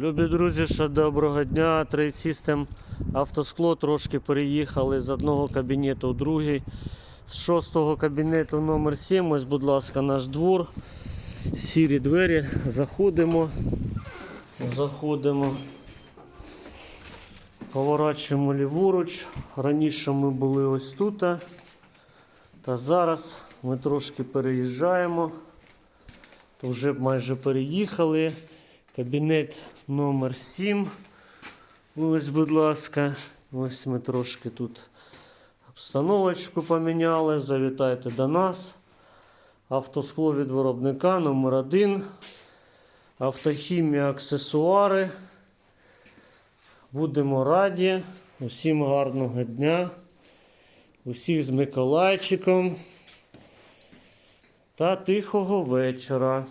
Любі друзі, ще доброго дня. Trade System автоскло трошки переїхали з одного кабінету в другий. З шостого кабінету номер 7 ось, будь ласка, наш двор. Сірі двері. Заходимо. Заходимо. Поворачуємо ліворуч. Раніше ми були ось тут. Та зараз ми трошки переїжджаємо. То вже майже переїхали. Кабінет номер 7. Ось, будь ласка. Ось ми трошки тут обстановочку поміняли. Завітайте до нас. Автоскло від виробника номер 1 Автохімія аксесуари. Будемо раді. Усім гарного дня. Усіх з Миколайчиком. Та тихого вечора.